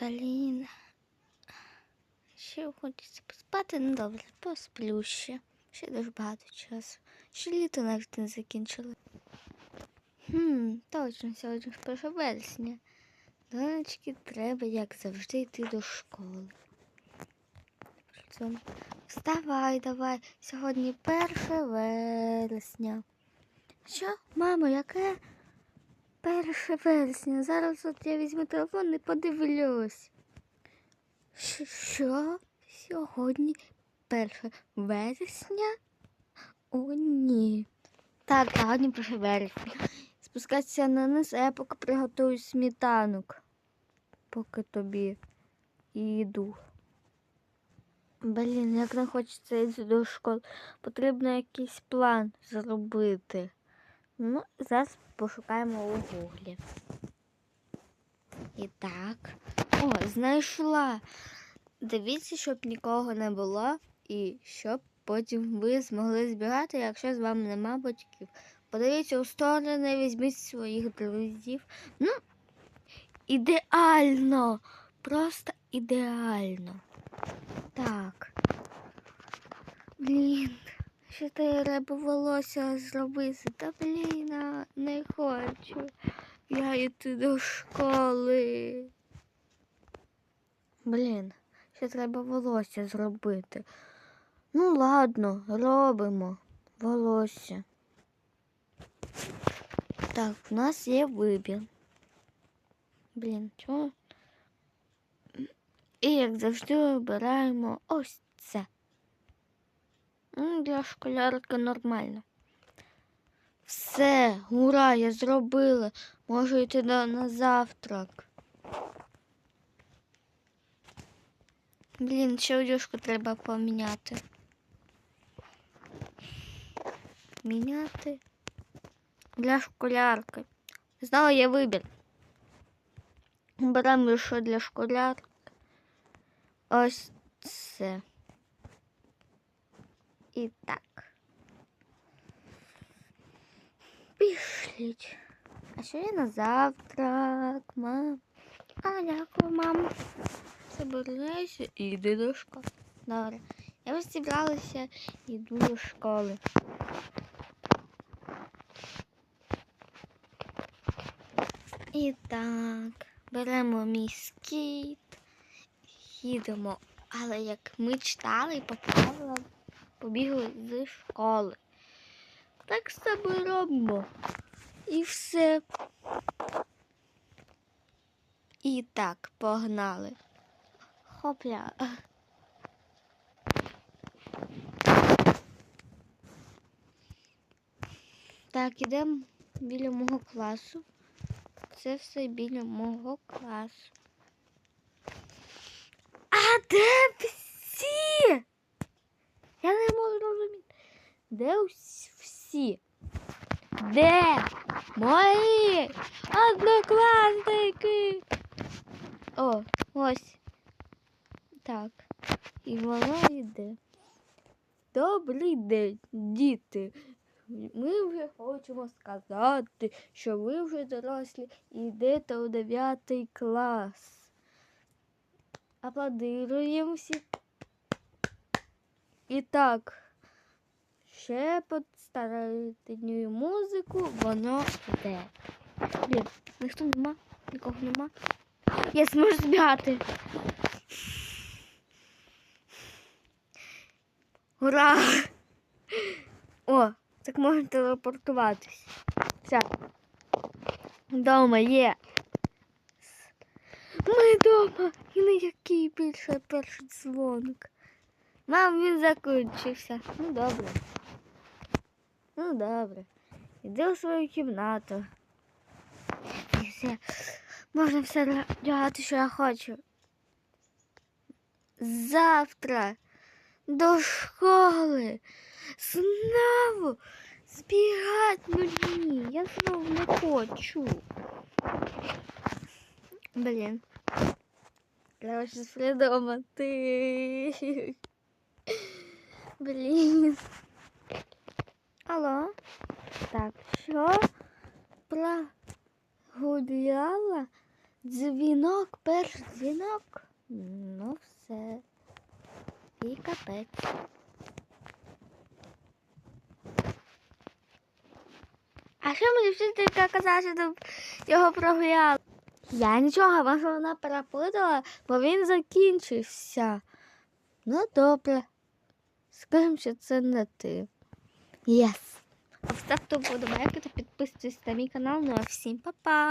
Блін. Ще хочеться поспати, ну добре, посплю ще. Ще дуже багато часу. Ще літо навіть не закінчили. Хм, точно, сьогодні ж 1 вересня. Донечки, треба, як завжди, йти до школи. Вставай, давай. Сьогодні 1 вересня. Що? Мамо, яке 1 вересня? Зараз от я візьму телефон і подивлюсь. Що? Сьогодні 1 вересня? О, ні. Так, сьогодні 1 вересня. Спускатися на низ, а я поки приготую сметанок. Поки тобі йду. Блін, як не хочеться йти до школи. Потрібно якийсь план зробити. Ну, зараз пошукаємо у гуглі. І так. О, знайшла. Дивіться, щоб нікого не було, і щоб потім ви змогли збирати, якщо з вами нема батьків. Подивіться у сторони, візьміть своїх друзів. Ну, ідеально! Просто ідеально. Так. Блін, що треба волосся зробити? Та блін, не хочу. Я йти до школи. Блін, ще треба волосся зробити. Ну, ладно, робимо волосся. Так, в нас є вибір. Блін, чого? І як завжди обираємо ось це. М, Для школярки нормально. Все, ура, я зробила. Можу йти на, на завтрак. Блін, ще одежку треба поміняти. Міняти для школярки. Знала є вибір. Беремо лише для школярки. Ось це. І так. Пішліть. А що я на завтрак, мам? А, дякую, мам. Забирайся і йди до школи. Добре. Я ось зібралася і йду до школи. І так, беремо мій скіт, їдемо. Але як ми читали по правилам, побігли з школи. Так само робимо. І все. І так, погнали. Хопля. Так, ідемо біля мого класу. Це все біля мого класу. А де всі? Я не можу розуміти. Де всі? Де мої однокласники? О, ось. Так. І воно йде. Добрий день, діти. Ми вже хочемо сказати, що ви вже дорослі і йдете у 9 клас. Аплодируємо всі. І так, ще підстараю музику, воно йде. Блін, ніхто нема, нікого нема. Я зможу збігати. Ура! О, так можна телепортуватись. Все. Дома є. Ми дома. І не який більше перший дзвоник. Мам, він закінчився. Ну добре. Ну добре. Іди у свою кімнату. І все. Можна все вдягати, що я хочу. Завтра до школи. Знову збігати. Ну ні, я знову не хочу. Блін. Треба щось придумати. Блін. Алло. Так, що прогуляла Дзвінок, перший дзвінок. Ну все. І капець. А що мені вчителька казала, що його прогуляла? Я нічого, може вона перепутала, бо він закінчився. Ну, добре. Скажемо, що це не ти. Єс. Ставте вподобайки та підписуйтесь на мій канал. Ну а всім па-па!